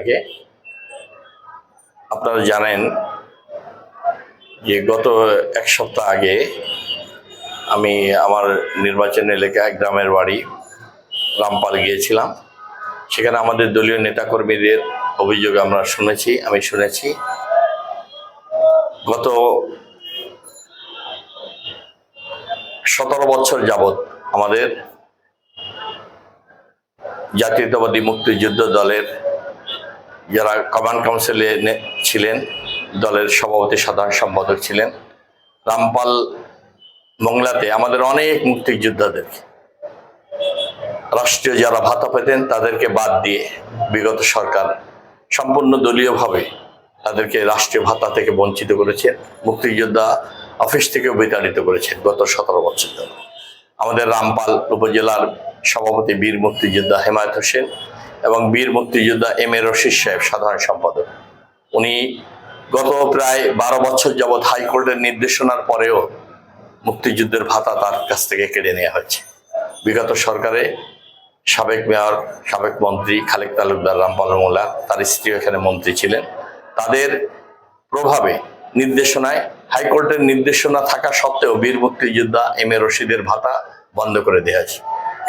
আপনাকে। আপনারা জানেন যে গত এক সপ্তাহ আগে আমি আমার নির্বাচন এলাকায় গ্রামের বাড়ি রামপাল গিয়েছিলাম। সেখানে আমাদের দলীয় নেতাকর্মীদের অভিযোগ আমরা শুনেছি, আমি শুনেছি। গত সতেরো বছর যাবৎ আমাদের জাতীয়তাবাদী মুক্তিযুদ্ধ দলের যারা কমান্ড কাউন্সিলে ছিলেন, দলের সভাপতি সাধারণ সম্পাদক ছিলেন, রামপাল মংলাতে আমাদের অনেক মুক্তিযোদ্ধাদের রাষ্ট্রীয় যারা ভাতা পেতেন, তাদেরকে বাদ দিয়ে বিগত সরকার সম্পূর্ণ দলীয়ভাবে তাদেরকে রাষ্ট্রীয় ভাতা থেকে বঞ্চিত করেছেন মুক্তিযোদ্ধা অফিস থেকেও বিতাড়িত করেছেন গত সতেরো বছর ধরে। আমাদের রামপাল উপজেলার সভাপতি বীর মুক্তিযোদ্ধা হেমায়ত হোসেন এবং বীর মুক্তিযোদ্ধা এম এ রশিদ সাহেব, সাধারণ সম্পাদক। উনি গত প্রায় বারো বছর যাবৎ হাইকোর্টের নির্দেশনার পরেও মুক্তিযুদ্ধের ভাতা তার কাছ থেকে কেড়ে নেওয়া হয়েছে। বিগত সরকারে সাবেক মেয়র, সাবেক মন্ত্রী খালেক তালুকদার রামপাল মোল্লা, তার স্ত্রী এখানে মন্ত্রী ছিলেন। তাদের প্রভাবে নির্দেশনায় হাইকোর্টের নির্দেশনা থাকা সত্ত্বেও বীর মুক্তিযোদ্ধা এম এ রশিদের ভাতা বন্ধ করে দেওয়া হয়েছে।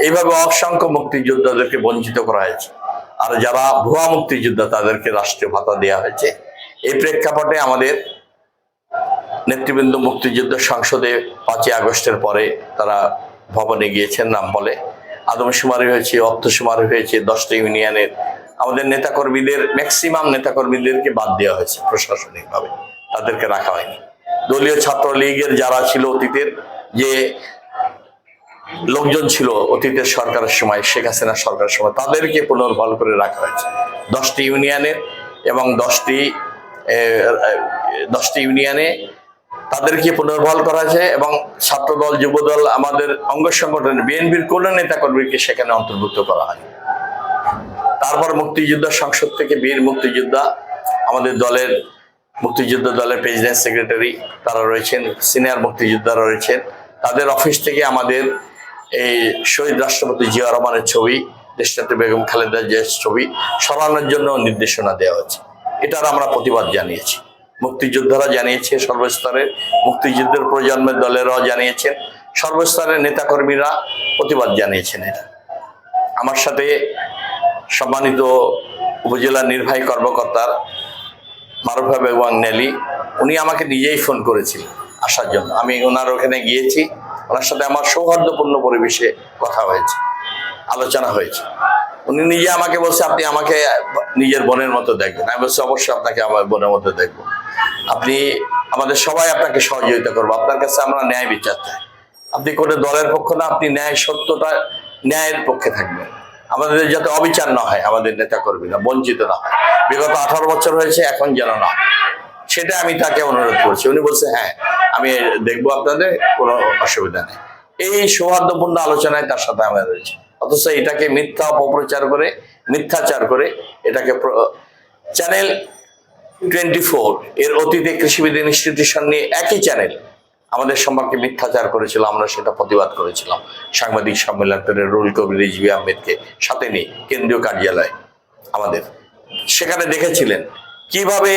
এইভাবে অসংখ্য মুক্তিযোদ্ধাদেরকে বঞ্চিত করা হয়েছে। আর যারা ভুয়া মুক্তিযোদ্ধা, তাদেরকে রাষ্ট্রীয় ভাতা দেওয়া হয়েছে। এই প্রেক্ষাপটে আমাদের নেতৃবৃন্দ মুক্তিযুদ্ধ সংসদে পাঁচই আগস্টের পরে তারা ভবনে গিয়েছেন নাম বলে আদমশুমারি হয়েছে, অর্থশুমারি হয়েছে, দশটা ইউনিয়নের আমাদের নেতাকর্মীদের, ম্যাক্সিমাম নেতাকর্মীদেরকে বাদ দেওয়া হয়েছে প্রশাসনিকভাবে। তাদেরকে রাখা হয়নি। দলীয় ছাত্রলীগের যারা ছিল অতীতের, যে লোকজন ছিল অতীতের সরকারের সময়, শেখ হাসিনা সরকারের সময়, তাদেরকে পুনর্বল করে রাখা হয়েছে। দশটি ইউনিয়নের এবং দশটি দশটি ইউনিয়নে তাদেরকে পুনর্বল করা হয়েছে এবং ছাত্রদল, যুবদল, আমাদের অঙ্গ সংগঠন, বিএনপির কোন নেতা কর্মীকে সেখানে অন্তর্ভুক্ত করা হয় তারপর মুক্তিযোদ্ধা সংসদ থেকে বীর মুক্তিযোদ্ধা, আমাদের দলের মুক্তিযোদ্ধা দলের প্রেসিডেন্ট সেক্রেটারি তারা রয়েছেন সিনিয়র মুক্তিযোদ্ধারা রয়েছেন। তাদের অফিস থেকে আমাদের এই শহীদ রাষ্ট্রপতি জিয়া রহমানের ছবি, দেশনেত্রী বেগম খালেদা জিয়ার ছবি, সরানোর জন্য নির্দেশনা দেওয়া হয়েছে। এটার আমরা প্রতিবাদ জানিয়েছি। মুক্তিযোদ্ধারা জানিয়েছে, সর্বস্তরের মুক্তিযুদ্ধের প্রজন্মের দলেরাও জানিয়েছেন, সর্বস্তরের নেতাকর্মীরা প্রতিবাদ জানিয়েছেন এটা। আমার সাথে সম্মানিত উপজেলা নির্বাহী কর্মকর্তার মারুফা বেগম নেলি, উনি আমাকে নিজেই ফোন করেছিলেন আসার জন্য। আমি ওনার ওখানে গিয়েছি ওনার সাথে আমার সৌহার্দ্যপূর্ণ পরিবেশে কথা হয়েছে, আলোচনা হয়েছে। উনি নিজে আমাকে বলছে, আপনি আমাকে নিজের বোনের মতো দেখবেন। আমি বলছি, অবশ্যই আপনাকে আমার বোনের মতো দেখব। আপনি, আমাদের সবাই আপনাকে সহযোগিতা করব। আপনার কাছে আমরা ন্যায় বিচার চাই। আপনি কোনো দলের পক্ষ না, আপনি ন্যায় সত্যটা ন্যায়ের পক্ষে থাকবেন। আমাদের যাতে অবিচার না হয়, আমাদের নেতা কর্মীরা বঞ্চিত না হয়। বিগত আঠারো বছর হয়েছে, এখন যেন না সেটা আমি তাকে অনুরোধ করছি। উনি বলছে হ্যাঁ আমি দেখব আপনাদের, কোনো অসুবিধা নেই। এই সৌহার্দ্যপূর্ণ আলোচনায় তার সাথে আমরা রয়েছে। অথচ এটাকে মিথ্যা অপপ্রচার করে, মিথ্যাচার করে, এটাকে চ্যানেল টোয়েন্টি ফোর, এর অতীতে কৃষিবিদ ইনস্টিটিউশন নিয়ে একই চ্যানেল আমাদের সম্পর্কে মিথ্যাচার করেছিল, আমরা সেটা প্রতিবাদ করেছিলাম। সাংবাদিক সম্মেলন করে রুল কবির রিজভি আহমেদকে সাথে নিয়ে কেন্দ্রীয় কার্যালয় আমাদের। সেখানে দেখেছিলেন কীভাবে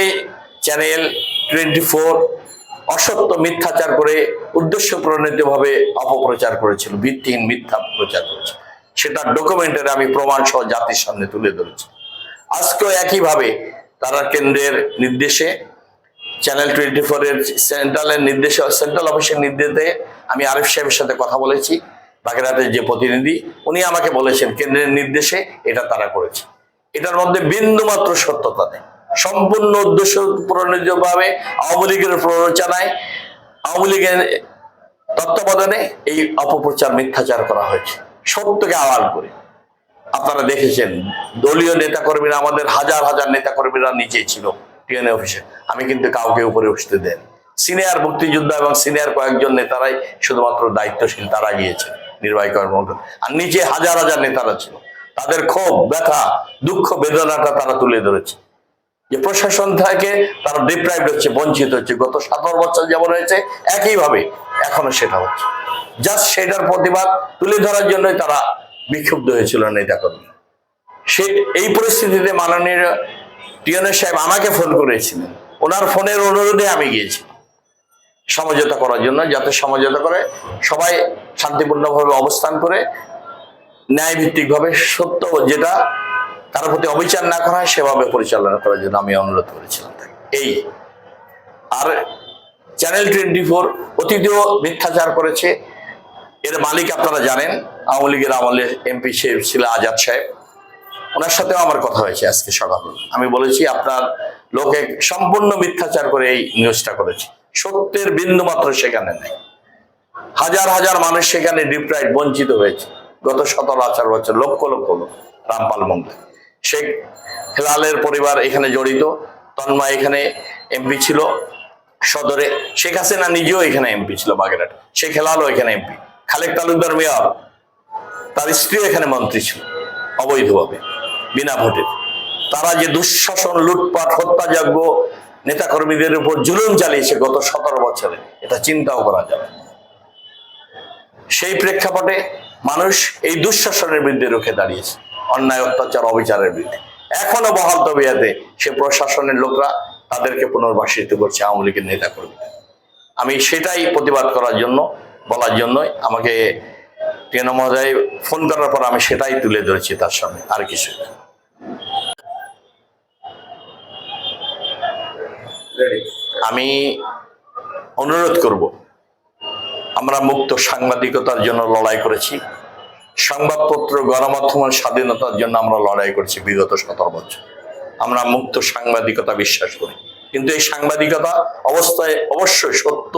চ্যানেল টোয়েন্টি ফোর অসত্য মিথ্যাচার করে উদ্দেশ্য প্রণীতভাবে অপপ্রচার করেছিল, ভিত্তিহীন মিথ্যা প্রচার করেছিল। সেটা ডকুমেন্টারি আমি প্রমাণ সহ জাতির সামনে তুলে ধরেছি। আজকেও একইভাবে তারা কেন্দ্রের নির্দেশে চ্যানেল টোয়েন্টি ফোর এর সেন্ট্রালের নির্দেশে সেন্ট্রাল অফিসের নির্দেশে আমি আরিফ সাহেবের সাথে কথা বলেছি, বাগেরহাটের যে প্রতিনিধি, উনি আমাকে বলেছেন, কেন্দ্রের নির্দেশে এটা তারা করেছে। এটার মধ্যে বিন্দুমাত্র সত্যতা নেই। সম্পূর্ণ উদ্দেশ্য প্রণীতভাবে আওয়ামী লীগের প্ররোচনায়, আওয়ামী লীগের তত্ত্বাবধানে এই অপপ্রচার মিথ্যাচার করা হয়েছে। সত্যকে আড়াল করে। আপনারা দেখেছেন, দলীয় নেতাকর্মীরা, আমাদের হাজার হাজার নেতাকর্মীরা নিচে ছিল টিএনএ অফিসে। আমি কিন্তু কাউকে উপরে উঠতে দেন। সিনিয়র মুক্তিযোদ্ধা এবং সিনিয়র কয়েকজন নেতারাই শুধুমাত্র দায়িত্বশীল, তারা গিয়েছে নির্বাহী কর্মকর্তা। আর নিচে হাজার হাজার নেতারা ছিল। তাদের ক্ষোভ, ব্যথা, দুঃখ, বেদনাটা তারা তুলে ধরেছে। যে প্রশাসন থেকে তারা ডিপ্রাইভড হচ্ছে, বঞ্চিত হচ্ছে। গত সতেরো বছর যেমন হয়েছে, একইভাবে এখনও সেটা হচ্ছে। জাস্ট সেটার প্রতিবাদ তুলে ধরার জন্যই তারা বিক্ষুব্ধ হয়েছিল নেতা কর্মী সে এই পরিস্থিতিতে মাননীয় টিএনএ সাহেব আমাকে ফোন করেছিলেন। ওনার ফোনের অনুরোধে আমি গিয়েছি সমঝোতা করার জন্য, যাতে সমঝোতা করে সবাই শান্তিপূর্ণভাবে অবস্থান করে ন্যায়ভিত্তিক ভাবে সত্য যেটা কারোর প্রতি অবিচার না করা হয় সেভাবে পরিচালনা করার জন্য আমি অনুরোধ করেছিলাম। এই, আর চ্যানেল টোয়েন্টি ফোর অতীতেও মিথ্যাচার করেছে। এর মালিক আপনারা জানেন, আওয়ামী লীগের আমলে এমপি সাহেব ছিল আজাদ সাহেব। ওনার সাথেও আমার কথা হয়েছে আজকে সকালে। আমি বলেছি, আপনার লোকে সম্পূর্ণ মিথ্যাচার করে এই নিউজটা করেছে। সত্যের বিন্দু মাত্র সেখানে নেই। হাজার হাজার মানুষ সেখানে ডিপ্রাইড বঞ্চিত হয়েছে। গত সতেরো আচার বছর, লক্ষ লক্ষ লোক রামপাল মন্দির শেখ হেলালের পরিবার এখানে জড়িত। তন্ময় এখানে এমপি ছিল। সদরে শেখ হাসিনা নিজেও এখানে এমপি ছিল বাগেরহাট। শেখ হেলালও এখানে এমপি খালেক তালুকদার মেয়র, তার স্ত্রী এখানে মন্ত্রী ছিল, অবৈধভাবে, বিনা ভোটে। তারা যে দুঃশাসন, লুটপাট হত্যাযজ্ঞ নেতাকর্মীদের উপর জুলুম চালিয়েছে গত সতেরো বছরে, এটা চিন্তাও করা যাবে সেই প্রেক্ষাপটে মানুষ এই দুঃশাসনের বিরুদ্ধে রুখে দাঁড়িয়েছে। অন্যায় অত্যাচার অবিচারের বিরুদ্ধে। এখনও বহাল তবিয়াতে সে প্রশাসনের লোকরা তাদেরকে পুনর্বাসিত করছে আওয়ামী লীগের নেতা কর্মী আমি সেটাই প্রতিবাদ করার জন্য বলার জন্যই আমাকে টেন মহোদয় ফোন করার পর আমি সেটাই তুলে ধরেছি তার সামনে আর কিছু না। আমি অনুরোধ করব আমরা মুক্ত সাংবাদিকতার জন্য লড়াই করেছি সংবাদপত্র গণমাধ্যমের স্বাধীনতার জন্য আমরা লড়াই করছি বিগত সতেরো বছর। আমরা মুক্ত সাংবাদিকতা বিশ্বাস করি। কিন্তু এই সাংবাদিকতা অবস্থায় অবশ্যই সত্য